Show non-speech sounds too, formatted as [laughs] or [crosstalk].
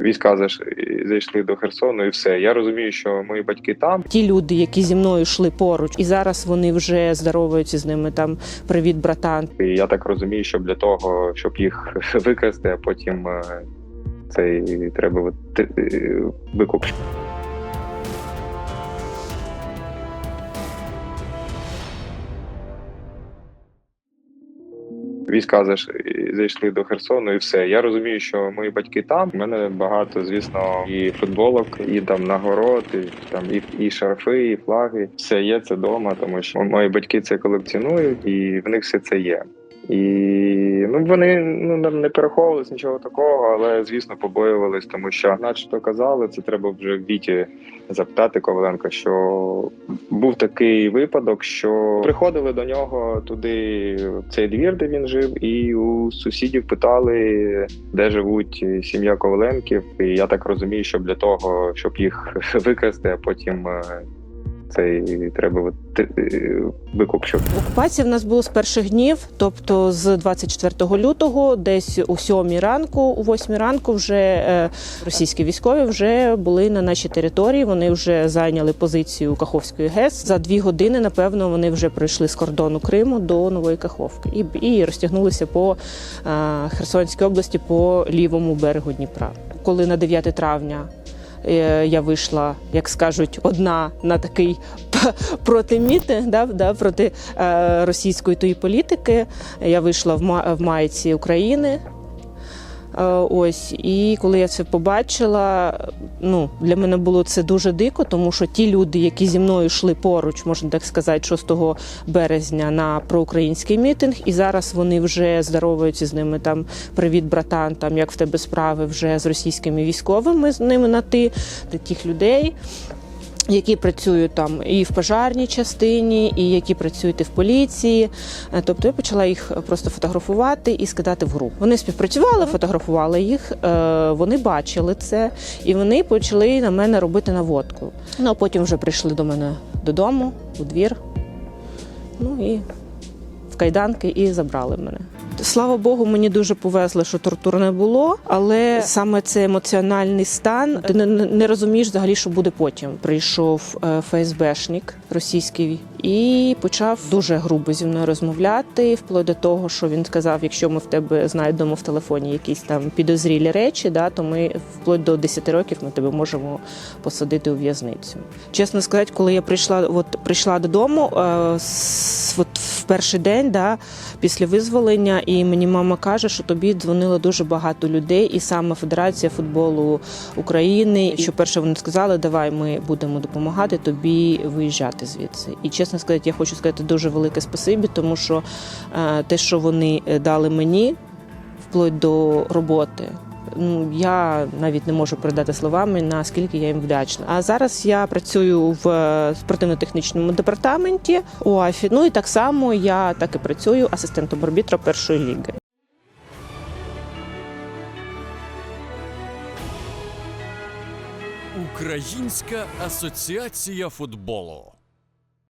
Війська заш зайшли до Херсону, і все. Я розумію, що мої батьки там. Ті люди, які зі мною йшли поруч, і зараз вони вже здоровуються з ними. Там привіт, братан. І я так розумію, що для того, щоб їх [laughs] викрасти, а потім е, цей треба е, викуп. Війська зайш- зайшли до Херсону, і все. Я розумію, що мої батьки там. У мене багато, звісно, і футболок, і там нагород, і там і, і шарфи, і флаги. Все є це вдома, тому що мої батьки це колекціонують, і в них все це є. І ну вони ну не переховувались нічого такого, але звісно побоювались, тому що, начебто казали, це треба вже в віті запитати Коваленка, що був такий випадок, що приходили до нього туди в цей двір, де він жив, і у сусідів питали, де живуть сім'я Коваленків. І я так розумію, що для того, щоб їх [laughs] викрасти, а потім е, цей треба е, викуп, щоб Окупація в нас була з перших днів, тобто з 24 лютого, десь у 7 ранку, у 8 ранку, вже е, російські військові вже були на нашій території. Вони вже зайняли позицію Каховської ГЕС. За дві години, напевно, вони вже пройшли з кордону Криму до Нової Каховки і, і розтягнулися по е, Херсонській області по лівому берегу Дніпра. Коли на 9 травня. Е, Я вийшла, як скажуть, одна на такий [laughs] протимітинг, да, да, проти е, російської тої політики. Я вийшла в, ма- в майці України. Е, Ось, і коли я це побачила, ну для мене було це дуже дико, тому що ті люди, які зі мною йшли поруч, можна так сказати, 6 березня на проукраїнський мітинг, і зараз вони вже здоровуються з ними. Там привіт, братан, там як в тебе справи вже з російськими військовими з ними на ти тих людей які працюють там і в пожарній частині, і які працюють і в поліції. Е, Тобто я почала їх просто фотографувати і скидати в групу. Вони співпрацювали, фотографували їх, е, вони бачили це, і вони почали на мене робити наводку. Ну а потім вже прийшли до мене додому, у двір. Ну і в кайданки і забрали мене. Слава Богу, мені дуже повезло, що тортур не було, але саме цей емоціональний стан, ти не, розумієш взагалі, що буде потім. Прийшов е, ФСБшник російський і почав дуже грубо зі мною розмовляти, вплоть до того, що він сказав: якщо ми в тебе знайдемо в телефоні якісь там підозрілі речі, да, то ми вплоть до 10 років ми тебе можемо посадити у в'язницю. Чесно сказати, коли я прийшла, от прийшла додому, е, от в перший день, да, після визволення, і мені мама каже, що тобі дзвонило дуже багато людей, і саме Федерація футболу України. Що перше вони сказали, давай ми будемо допомагати тобі виїжджати звідси. І чесно сказати, я хочу сказати дуже велике спасибі, тому що е, те, що вони е, дали мені, вплоть до роботи. Ну, я навіть не можу передати словами, наскільки я їм вдячна. А зараз я працюю в е, спортивно-технічному департаменті УАФі. Ну і так само я так і працюю асистентом арбітра першої ліги. Українська асоціація футболу.